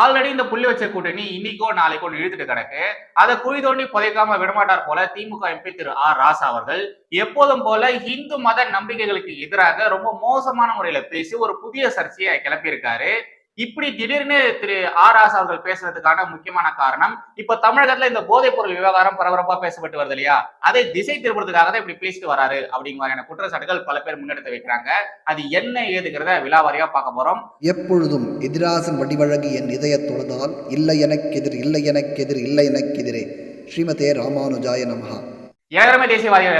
Already இந்த புள்ளி வச்ச கூட்டணி இன்னைக்கோ நாளைக்கோ இழுத்துட்டு கிடக்கு. அதை குழி தோண்டி புதைக்காம விடமாட்டார் போல திமுக எம்பி திரு ஆர் ராசா அவர்கள். எப்போதும் போல இந்து மத நம்பிக்கைகளுக்கு எதிராக ரொம்ப மோசமான முறையில பேசி ஒரு புதிய சர்ச்சையை கிளப்பியிருக்காரு. இப்படி திடீர்னு திரு ஆர் ராசா அவர்கள் பேசுறதுக்கான முக்கியமான காரணம் இப்ப தமிழகத்துல இந்த போதைப் பொருள் விவகாரம் பரபரப்பா பேசப்பட்டு வருது இல்லையா? அதை திசை திருப்புறதுக்காக தான் இப்படி பேசிட்டு வராரு அப்படிங்கிற மாதிரியான குற்றச்சாட்டுகள் பல பேர் முன்னெடுத்து வைக்கிறாங்க. அது என்ன ஏதுங்கிறத விலாவாரியா பார்க்க போறோம். எப்பொழுதும் எதிராசன் வடிவழகு என் இதயத் தொழுதால் இல்லை எனக்கெதிர் இல்லை எனக்கெதிர் இல்லை எனக்கெதிரே ஸ்ரீமதே ராமானுஜாய நமஹா. ஏழமை தேசியவாதிகள்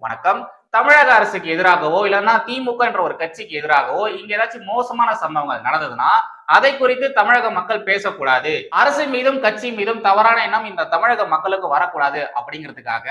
வணக்கம். தமிழக அரசுக்கு எதிராகவோ இல்லைன்னா திமுக என்ற ஒரு கட்சிக்கு எதிராகவோ இங்க ஏதாச்சும் மோசமான சம்பவங்கள் நடந்ததுன்னா அதை குறித்து தமிழக மக்கள் பேசக்கூடாது. அரசு மீதும் கட்சி மீதும் தவறான எண்ணம் இந்த தமிழக மக்களுக்கு வரக்கூடாது அப்படிங்கிறதுக்காக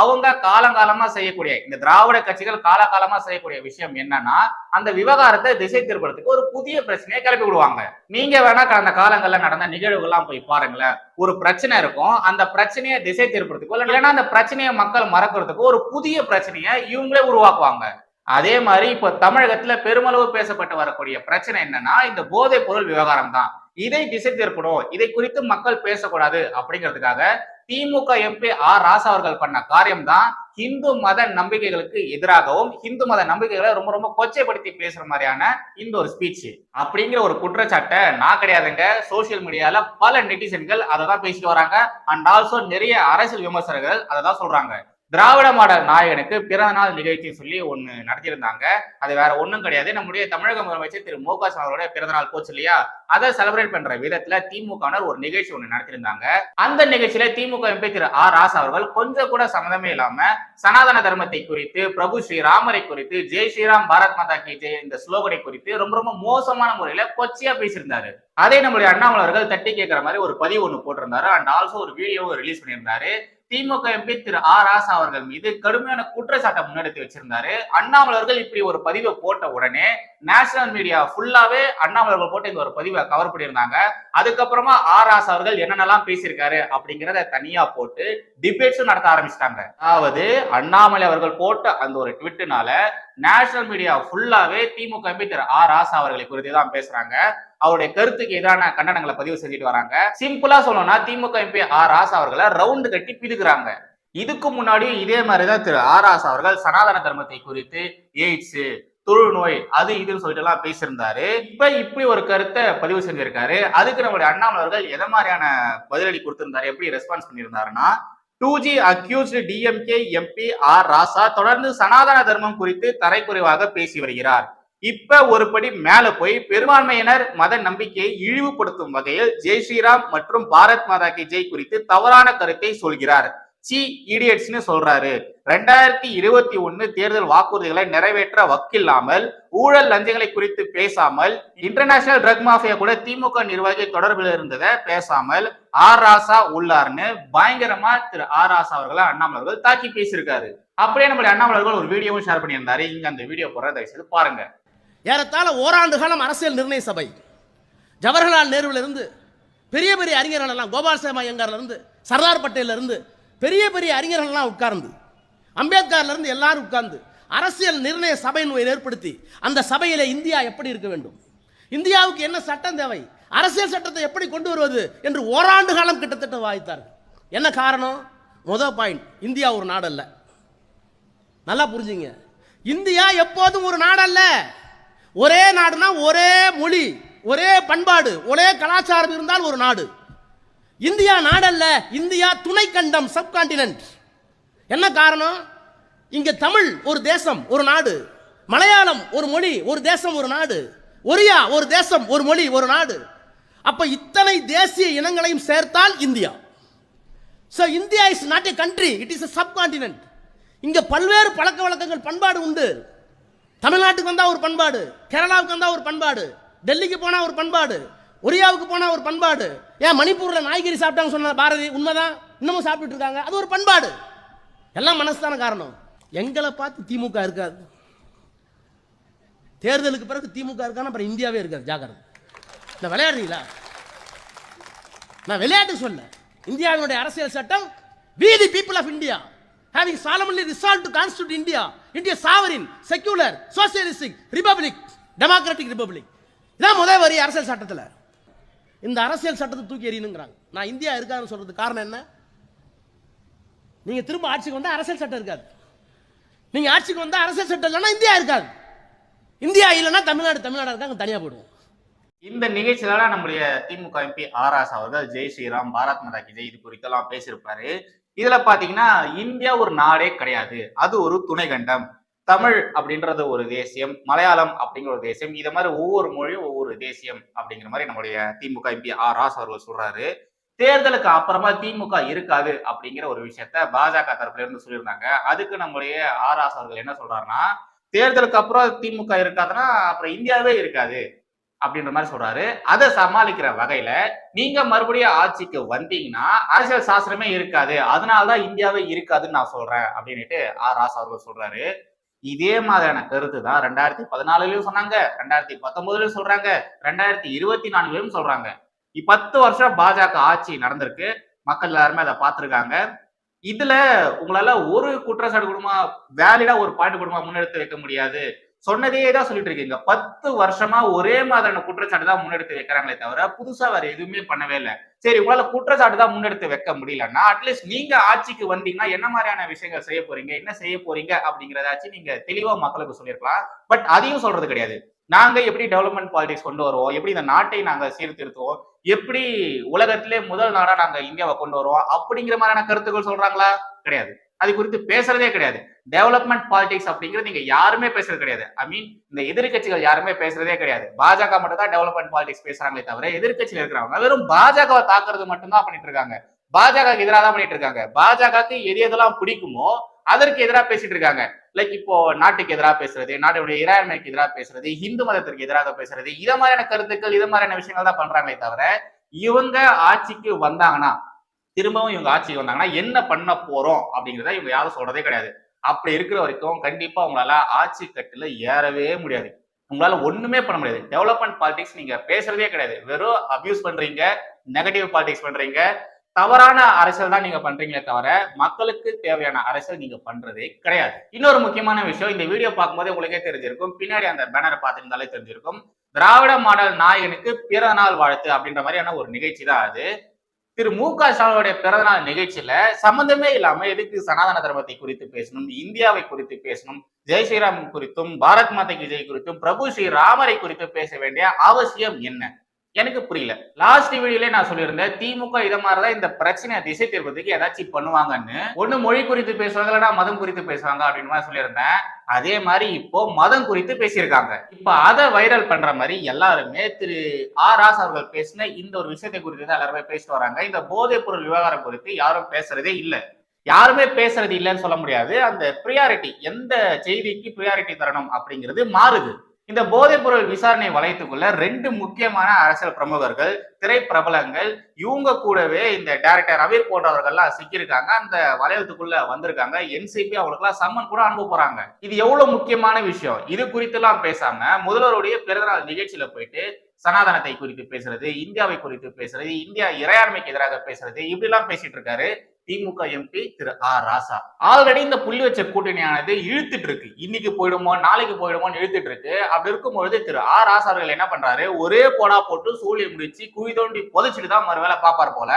அவங்க காலங்காலமா செய்யக்கூடிய இந்த திராவிட கட்சிகள் காலகாலமா செய்யக்கூடிய விஷயம் என்னன்னா அந்த விவகாரத்தை திசை திருப்பறதுக்கு ஒரு புதிய பிரச்சனையை கிளப்பி விடுவாங்க. நீங்க வேணா கடந்த காலங்கள்ல நடந்த நிகழ்வுகள்லாம் போய் பாருங்களேன். ஒரு பிரச்சனை இருக்கும். அந்த பிரச்சனையை திசை திருப்பறதுக்கோ இல்லைன்னா அந்த பிரச்சனையை மக்கள் மறக்கிறதுக்கோ ஒரு புதிய பிரச்சனையை இவங்களே உருவாக்குவாங்க. அதே மாதிரி இப்ப தமிழகத்துல பெருமளவு பேசப்பட்டு வரக்கூடிய பிரச்சனை என்னன்னா இந்த போதைப் பொருள் விவகாரம் தான். இதை திசை திருப்பணும் இதை குறித்து மக்கள் பேசக்கூடாது அப்படிங்கிறதுக்காக திமுக எம்பி ஆர் ராசா அவர்கள் பண்ண காரியம் தான் இந்து மத நம்பிக்கைகளுக்கு எதிராகவும் இந்து மத நம்பிக்கைகளை ரொம்ப ரொம்ப கொச்சைப்படுத்தி பேசுற மாதிரியான இந்த ஒரு ஸ்பீச் அப்படிங்கிற ஒரு குற்றச்சாட்டை நான் கிடையாதுங்க. சோசியல் மீடியால பல நெட்டிசன்கள் அதை தான் பேசிட்டு வராங்க. அண்ட் ஆல்சோ நிறைய அரசியல் விமர்சகர்கள் அதை தான் சொல்றாங்க. திராவிட மாடல் நாயகனுக்கு பிறந்த நாள் நிகழ்ச்சி சொல்லி ஒண்ணு நடத்தியிருந்தாங்க. அது வேற ஒண்ணும் கிடையாது. நம்முடைய தமிழக முதலமைச்சர் திரு மு க ஸ்டாலின் அவருடைய பிறந்த நாள் போச்சு இல்லையா? அதை செலிப்ரேட் பண்ற விதத்துல திமுகவினர் ஒரு நிகழ்ச்சி ஒண்ணு நடத்தியிருந்தாங்க. அந்த நிகழ்ச்சியில திமுக எம்பி திரு ஆர் ராசா அவர்கள் கொஞ்சம் கூட சம்மந்தமே இல்லாம சனாதன தர்மத்தை குறித்து பிரபு ஸ்ரீராமரை குறித்து ஜெய் ஸ்ரீராம் பாரத் மாதா கி ஜெய் இந்த ஸ்லோகனை குறித்து ரொம்ப ரொம்ப மோசமான முறையில கொச்சியா பேசியிருந்தாரு. அதே நம்முடைய அண்ணாமலை அவர்கள் தட்டி கேட்கிற மாதிரி ஒரு பதிவு ஒண்ணு போட்டிருந்தாரு. அண்ட் ஆல்சோ ஒரு வீடியோவும் ரிலீஸ் பண்ணியிருந்தாரு. திமுக எம்பி திரு ஆர் ராசா அவர்கள் மீது கடுமையான குற்றச்சாட்டை முன்னெடுத்து வச்சிருந்தாரு. அண்ணாமலை அவர்கள் இப்படி ஒரு பதிவை போட்ட உடனே நேஷனல் மீடியா ஃபுல்லாவே அண்ணாமலை அவர்கள் போட்டு இந்த ஒரு பதிவை கவர் பண்ணியிருந்தாங்க. அதுக்கப்புறமா ஆர் ராசா அவர்கள் என்னென்னலாம் பேசியிருக்காரு அப்படிங்கிறத தனியா போட்டு டிபேட்ஸும் நடத்த ஆரம்பிச்சிட்டாங்க. அதாவது அண்ணாமலை அவர்கள் போட்ட அந்த ஒரு ட்விட்டுனால நேஷனல் மீடியா ஃபுல்லாவே திமுக எம்பி திரு ஆர் ராசா அவர்களை குறித்து தான் பேசுறாங்க. அவருடைய கருத்துக்கு எதிரான கண்டனங்களை பதிவு செஞ்சுட்டு வராங்க. சிம்பிளா சொல்லணும்னா திமுக எம்பி ஆர் ராசா அவர்களை ரவுண்டு கட்டி பிதுக்குறாங்க. இதுக்கு முன்னாடியும் இதே மாதிரிதான் திரு ஆர் ராசா அவர்கள் சனாதன தர்மத்தை குறித்து எய்ட்ஸ் தொழுநோய் அது இதுன்னு சொல்லிட்டு எல்லாம் பேசியிருந்தாரு. இப்ப இப்படி ஒரு கருத்தை பதிவு செஞ்சிருக்காரு. அதுக்கு நம்மளுடைய அண்ணாமலர்கள் எதை மாதிரியான பதிலடி கொடுத்திருந்தாரு? எப்படி response பண்ணியிருந்தாருன்னா two G accused DMK MP R Raja தொடர்ந்து சனாதன தர்மம் குறித்து தரைக்குறைவாக பேசி வருகிறார். இப்ப ஒரு படி மேல போய் பெரும்பான்மையினர் மத நம்பிக்கையை இழிவுபடுத்தும் வகையில் ஜெய் ஸ்ரீராம் மற்றும் பாரத் மாதா கி ஜெய் குறித்து தவறான கருத்தை சொல்கிறார். சி இடியட்ஸ்னு சொல்றாரு. ரெண்டாயிரத்தி இருபத்தி ஒன்னு தேர்தல் வாக்குறுதிகளை நிறைவேற்ற வக்கில்லாமல் ஊழல் லஞ்சங்களை குறித்து பேசாமல் இன்டர்நேஷனல் ட்ரக் மாஃபியா கூட திமுக நிர்வாகி தொடர்பில் இருந்ததை பேசாமல் ஆர் ராசா உள்ளார்னு பயங்கரமா திரு ஆர் ராசா அவர்களை அண்ணாமலர்கள் தாக்கி பேசியிருக்காரு. அப்படியே நம்மளுடைய அண்ணாமலர்கள் ஒரு வீடியோவும் ஷேர் பண்ணியிருந்தாரு. இங்க அந்த வீடியோ போற தயவு செய்து பாருங்க. ஏறத்தாழ ஓராண்டு காலம் அரசியல் நிர்ணய சபை. ஜவஹர்லால் நேருவிலிருந்து பெரிய பெரிய அறிஞர்கள் எல்லாம் கோபால் சேமா ஐயங்கார்ல இருந்து சர்தார் பட்டேல்ல இருந்து பெரிய பெரிய அறிஞர்கள்லாம் உட்கார்ந்து அம்பேத்கர்லேருந்து எல்லாரும் உட்கார்ந்து அரசியல் நிர்ணய சபையை ஏற்படுத்தி அந்த சபையில் இந்தியா எப்படி இருக்க வேண்டும்? இந்தியாவுக்கு என்ன சட்டம் தேவை? அரசியல் சட்டத்தை எப்படி கொண்டு வருவது என்று ஓராண்டு காலம் கிட்டத்தட்ட வாய்த்தார்கள் என்ன காரணம்? முதல் பாயிண்ட் இந்தியா ஒரு நாடல்ல. நல்லா புரிஞ்சுங்க. இந்தியா எப்போதும் ஒரு நாடல்ல. ஒரே நாடுனா ஒரே மொழி ஒரே பண்பாடு ஒரே கலாச்சாரம் இருந்தால் ஒரு நாடு. இந்தியா நாடல்ல இந்தியா துணை கண்டம் சப்கான்டினென்ட் என்ன காரணம்? இங்க தமிழ் ஒரு தேசம் ஒரு நாடு. மலையாளம் ஒரு மொழி ஒரு தேசம் ஒரு நாடு. ஒரியா ஒரு தேசம் ஒரு மொழி ஒரு நாடு. அப்ப இத்தனை தேசிய இனங்களையும் சேர்த்தால் India. So India is not a country it is a subcontinent இங்க பல்வேறு பழக்க வழக்கங்கள் பண்பாடு உண்டு. தமிழ்நாட்டுக்கு வந்தா ஒரு பண்பாடு கேரளாவுக்கு வந்தா ஒரு பண்பாடு டெல்லிக்கு போனா ஒரு பண்பாடு. ஒரியாவுக்கு போனால் ஒரு பண்பாடு. ஏன் மணிப்பூரில் நாய்கறி சாப்பிட்டாங்க சொன்ன பாரதி உண்மைதான்? இன்னமும் சாப்பிட்டுட்டு இருக்காங்க. அது ஒரு பண்பாடு. எல்லாம் மனசுதான காரணம். எங்களை பார்த்து திமுக இருக்காது. தேர்தலுக்கு பிறகு திமுக இருக்கான்னு அப்புறம் இந்தியாவே இருக்காது. ஜாக்கிரதை. இந்த விளையாடுறீங்களா? நான் விளையாட்டு சொல்ல. இந்தியாவினுடைய அரசியல் சட்டம் we the people of India having solemnly resolve to constitute India india sovereign secular socialistic republic democratic republic இதான் முதல் வரி அரசியல் சட்டத்தில். இந்த அரசியல் சட்டத்தை தூக்கி எறியணுங்கிறாங்க. நான் இந்தியா இருக்காதுன்னு சொல்றது காரணம் என்ன? நீங்க திரும்ப ஆட்சிக்கு வந்தால் அரசியல் சட்டம் இருக்காது. நீங்க ஆட்சிக்கு வந்தால் அரசியல் சட்டம் இல்லைன்னா இந்தியா இருக்காது. இந்தியா இல்லைன்னா தமிழ்நாடு தமிழ்நாடு இருக்காங்க தனியா போடுவோம். இந்த நிகழ்ச்சியில நம்முடைய திமுக எம்பி ஆர்ஆஸ் அவர்கள் ஜெய் ஸ்ரீராம் பாரத் மாதா கி ஜெய் இது குறித்தெல்லாம் பேசியிருப்பாரு. இதுல பாத்தீங்கன்னா இந்தியா ஒரு நாடே கிடையாது. அது ஒரு துணை கண்டம் தமிழ் அப்படின்றது ஒரு தேசியம் மலையாளம் அப்படிங்கிற ஒரு தேசியம் இதை மாதிரி ஒவ்வொரு மொழியும் ஒவ்வொரு தேசியம் அப்படிங்கிற மாதிரி நம்முடைய திமுக எம்பி ஆர் ராஸ் அவர்கள் சொல்றாரு. தேர்தலுக்கு அப்புறமா திமுக இருக்காது அப்படிங்கிற ஒரு விஷயத்த பாஜக தரப்புல இருந்து சொல்லியிருந்தாங்க. அதுக்கு நம்முடைய ஆர் ராஸ் அவர்கள் என்ன சொல்றாருன்னா தேர்தலுக்கு அப்புறம் திமுக இருக்காதுன்னா அப்புறம் இந்தியாவே இருக்காது அப்படின்ற மாதிரி சொல்றாரு. அதை சமாளிக்கிற வகையில நீங்க மறுபடியும் ஆட்சிக்கு வந்தீங்கன்னா அரசியல் சாஸ்திரமே இருக்காது. அதனாலதான் இந்தியாவே இருக்காதுன்னு நான் சொல்றேன் அப்படின்னுட்டு ஆர் ராஸ் அவர்கள் சொல்றாரு. இதே மாதிரியான கருத்து தான் ரெண்டாயிரத்தி பதினாலுலயும் சொன்னாங்க ரெண்டாயிரத்தி பத்தொன்பதுலயும் சொல்றாங்க ரெண்டாயிரத்தி இருபத்தி நாலுலயும் சொல்றாங்க. பத்து வருஷம் பாஜக ஆட்சி நடந்திருக்கு மக்கள் எல்லாருமே அதை பார்த்துருக்காங்க. இதுல உங்களால ஒரு குற்றச்சாட்டு குடும்பமா வேலிடா ஒரு பாயிண்ட் குடும்பமா முன்னெடுத்து வைக்க முடியாது. சொன்னதே தான் சொல்லிட்டு இருக்கீங்க. பத்து வருஷமா ஒரே மாதிரியான குற்றச்சாட்டு தான் முன்னெடுத்து வைக்கிறாங்களே தவிர புதுசா வேற எதுவுமே பண்ணவே இல்லை. சரி உங்களால குற்றச்சாட்டு தான் முன்னெடுத்து வைக்க முடியலன்னா அட்லீஸ்ட் நீங்க ஆட்சிக்கு வந்தீங்கன்னா என்ன மாதிரியான விஷயங்கள் செய்ய போறீங்க என்ன செய்ய போறீங்க அப்படிங்கறதாச்சும் நீங்க தெளிவா மக்களுக்கு சொல்லியிருக்கலாம். பட் அதையும் சொல்றது கிடையாது. நாங்க எப்படி டெவலப்மெண்ட் பாலிடிக்ஸ் கொண்டு வருவோம் எப்படி இந்த நாட்டை நாங்க சீர்திருத்துவோம் எப்படி உலகத்திலே முதல் நாடா நாங்க இந்தியாவை கொண்டு வருவோம்? அப்படிங்கிற மாதிரியான கருத்துக்கள் சொல்றாங்களா? கிடையாது. அது குறித்து பேசுறதே கிடையாது. டெவலப்மெண்ட் பாலிடிக்ஸ் அப்படிங்கிறது நீங்க யாருமே பேசுறது கிடையாது. ஐ மீன் இந்த எதிர்க்கட்சிகள் யாருமே பேசுறதே கிடையாது. பாஜக மட்டும் தான் டெவலப்மெண்ட் பாலிடிக்ஸ் பேசுறாங்களே தவிர எதிர்கட்சியில் இருக்கிறவங்க வெறும் பாஜகவை தாக்குறது மட்டும்தான் பண்ணிட்டு இருக்காங்க. பாஜக எதிராக தான் பண்ணிட்டு இருக்காங்க. பாஜகவுக்கு எது எதெல்லாம் பிடிக்குமோ அதற்கு எதிராக பேசிட்டு இருக்காங்க. லைக் இப்போ நாட்டுக்கு எதிராக பேசுறது நாட்டுடைய இறையாண்மைக்கு எதிராக பேசுறது இந்து மதத்திற்கு எதிராக பேசுறது இத மாதிரியான கருத்துக்கள் இது மாதிரியான விஷயங்கள் தான் பண்றாங்களே தவிர இவங்க ஆட்சிக்கு வந்தாங்கன்னா திரும்பவும் இவங்க ஆட்சிக்கு வந்தாங்கன்னா என்ன பண்ண போறோம் அப்படிங்கிறத இவங்க யாரும் சொல்றதே கிடையாது. அப்படி இருக்கிற வரைக்கும் கண்டிப்பா உங்களால ஆட்சி கட்டுல ஏறவே முடியாது. உங்களால ஒண்ணுமே பண்ண முடியாது. டெவலப்மெண்ட் பாலிடிக்ஸ் நீங்க பேசுறதே கிடையாது. வெறும் அபியூஸ் பண்றீங்க நெகட்டிவ் பாலிடிக்ஸ் பண்றீங்க தவறான அரசியல் தான் நீங்க பண்றீங்களே தவிர மக்களுக்கு தேவையான அரசியல் நீங்க பண்றதே கிடையாது. இன்னொரு முக்கியமான விஷயம் இந்த வீடியோ பார்க்கும்போது உங்களுக்கே தெரிஞ்சிருக்கும். பின்னாடி அந்த பேனரை பார்த்திருந்தாலே தெரிஞ்சிருக்கும். திராவிட மாடல் நாயகனுக்கு பிறந்த நாள் வாழ்த்து அப்படின்ற மாதிரியான ஒரு நிகழ்ச்சி தான் அது. திரு மு க ஸ்டாலினுடைய பிறந்தநாள் நிகழ்ச்சியில சம்பந்தமே இல்லாம எதுக்கு சனாதன தர்மத்தை குறித்து பேசணும் இந்தியாவை குறித்து பேசணும் ஜெய் ஸ்ரீராம் குறித்தும் பாரத் மாதா கி ஜெய் குறித்தும் பிரபு ஸ்ரீ ராமரை குறித்து பேச வேண்டிய அவசியம் என்ன? எனக்கு புரியல. லாஸ்ட் வீடியோல நான் சொல்லியிருந்தேன் திமுக இதை மாதிரிதான் இந்த பிரச்சனையை திசை தீர்ப்பதுக்கு ஏதாச்சும் பண்ணுவாங்கன்னு. ஒண்ணு மொழி குறித்து பேசுவாங்க இல்லைன்னா மதம் குறித்து பேசுவாங்க அப்படின்னு மாதிரி சொல்லியிருந்தேன். அதே மாதிரி இப்போ மதம் குறித்து பேசியிருக்காங்க. இப்ப அதை வைரல் பண்ற மாதிரி எல்லாருமே திரு ஆர் ராஸ் அவர்கள் பேசின இந்த ஒரு விஷயத்தை குறித்து தான் எல்லாருமே பேசிட்டு வராங்க. இந்த போதைப் பொருள் விவகாரம் குறித்து யாரும் பேசுறதே இல்லை. யாருமே பேசுறது இல்லைன்னு சொல்ல முடியாது. அந்த ப்ரியாரிட்டி எந்த செய்திக்கு ப்ரியாரிட்டி தரணும் அப்படிங்கிறது மாறுது. இந்த போதைப்பொருள் விசாரணை வளையத்துக்குள்ள ரெண்டு முக்கியமான அரசியல் பிரமுகர்கள் திரைப்பிரபலங்கள் இவங்க கூடவே இந்த டைரக்டர் ரவீர் போன்றவர்கள்லாம் சிக்கியிருக்காங்க. அந்த வளையத்துக்குள்ள வந்திருக்காங்க. என்சிபி அவங்களுக்குலாம் சம்மன் கூட அனுப்ப போறாங்க. இது எவ்வளவு முக்கியமான விஷயம்? இது குறித்துலாம் பேசாம முதல்வருடைய பிறந்தநாள் நிகழ்ச்சியில போயிட்டு சனாதனத்தை குறித்து பேசுறது இந்தியாவை குறித்து பேசுறது இந்தியா இறையாண்மைக்கு எதிராக பேசுறது இப்படி எல்லாம் பேசிட்டு இருக்காரு. DMK MP Thiru R Raja. Already இந்த புள்ளி வச்ச கூட்டணியானது இழுத்துட்டு இருக்கு இன்னைக்கு போயிடுமோ நாளைக்கு போயிடுமோன்னு இழுத்துட்டு இருக்கு அப்படி இருக்கும்பொழுது திரு ஆர் ராசா அவர்கள் என்ன பண்றாரு? ஒரே போடா போட்டு சூழியை முடிச்சு குழி தோண்டி புதைச்சிட்டு தான் மறுவேளை பாப்பார் போல.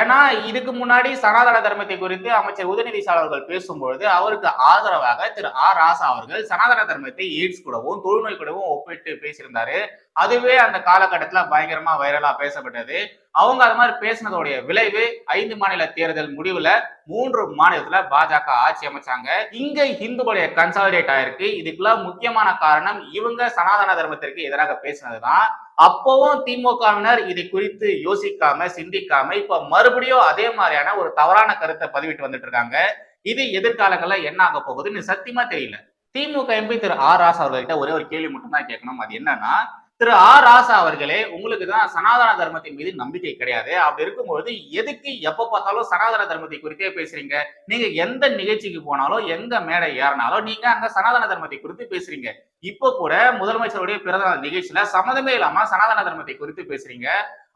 ஏன்னா இதுக்கு முன்னாடி சனாதன தர்மத்தை குறித்து அமைச்சர் உதயநிதி அவர்கள் பேசும்பொழுது அவருக்கு ஆதரவாக திரு ஆர் ராசா அவர்கள் சனாதன தர்மத்தை எய்ட்ஸ் கூடவும் தொழுநோய் கூடவும் ஒப்பிட்டு பேசியிருந்தாரு. அதுவே அந்த காலகட்டத்துல பயங்கரமா வைரலா பேசப்பட்டது. அவங்க அது மாதிரி பேசினதோடைய விளைவு ஐந்து மாநில தேர்தல் முடிவுல மூன்று மாநிலத்துல பாஜக ஆட்சி அமைச்சாங்க. இங்க இந்துக்களுடைய கன்சாலிடேட் ஆயிருக்கு. இதுக்குள்ள முக்கியமான காரணம் இவங்க சனாதன தர்மத்திற்கு எதிராக பேசினதுதான். அப்பவும் திமுகவினர் இதை குறித்து யோசிக்காம சிந்திக்காம இப்ப மறுபடியும் அதே மாதிரியான ஒரு தவறான கருத்தை பதிவிட்டு வந்துட்டு இருக்காங்க. இது எதிர்காலங்கள்ல என்ன ஆக போகுதுன்னு சத்தியமா தெரியல. திமுக எம்பி திரு ஆர் ராசா அவர்கள்ட்ட ஒரே ஒரு கேள்வி மட்டும் தான் கேட்கணும். அது என்னன்னா திரு ஆர் ராசா அவர்களே உங்களுக்கு தான் சனாதன தர்மத்தின் மீது நம்பிக்கை கிடையாது. அப்படி இருக்கும்போது எதுக்கு எப்ப பார்த்தாலும் சனாதன தர்மத்தை குறித்தே பேசுறீங்க? நீங்க எந்த நிகழ்ச்சிக்கு போனாலும் எங்க மேடை ஏறினாலும் நீங்க அங்க சனாதன தர்மத்தை குறித்து பேசுறீங்க. இப்போ கூட முதலமைச்சருடைய பிறந்தநாள் நிகழ்ச்சியில சம்மதமே இல்லாம சனாதன தர்மத்தை குறித்து பேசுறீங்க.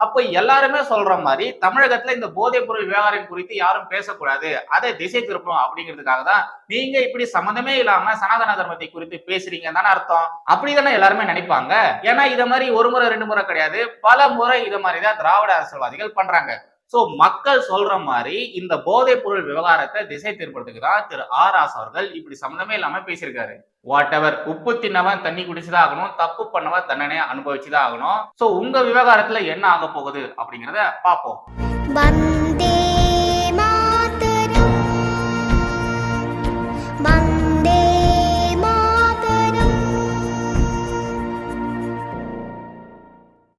அப்ப எல்லாருமே சொல்ற மாதிரி தமிழகத்துல இந்த போதைப் பொருள் விவகாரம் குறித்து யாரும் பேசக்கூடாது. அதை திசை திருப்பணும் அப்படிங்கிறதுக்காக தான் நீங்க இப்படி சம்மந்தமே இல்லாம சனாதன தர்மத்தை குறித்து பேசுறீங்க தானே அர்த்தம். அப்படிதானே எல்லாருமே நினைப்பாங்க. ஏன்னா இதை மாதிரி ஒரு முறை ரெண்டு முறை கிடையாது. பல முறை இதை மாதிரி தான் திராவிட அரசியல்வாதிகள் பண்றாங்க. சோ மக்கள் சொல்ற மாதிரி இந்த போதைப் பொருள் விவகாரத்தை திசை திருப்பறதுக்கு தான் திரு ஆர் ஆஸ் அவர்கள் இப்படி சம்மந்தமே இல்லாம பேசியிருக்காரு. வாட் எவர் உப்பு தின்னவன் தண்ணி குடிச்சுதான் ஆகணும் தப்பு பண்ணவன் தண்டனை அனுபவிச்சுதான் ஆகணும். சோ உங்க விவகாரத்துல என்ன ஆக போகுது அப்படிங்கறத பாப்போம்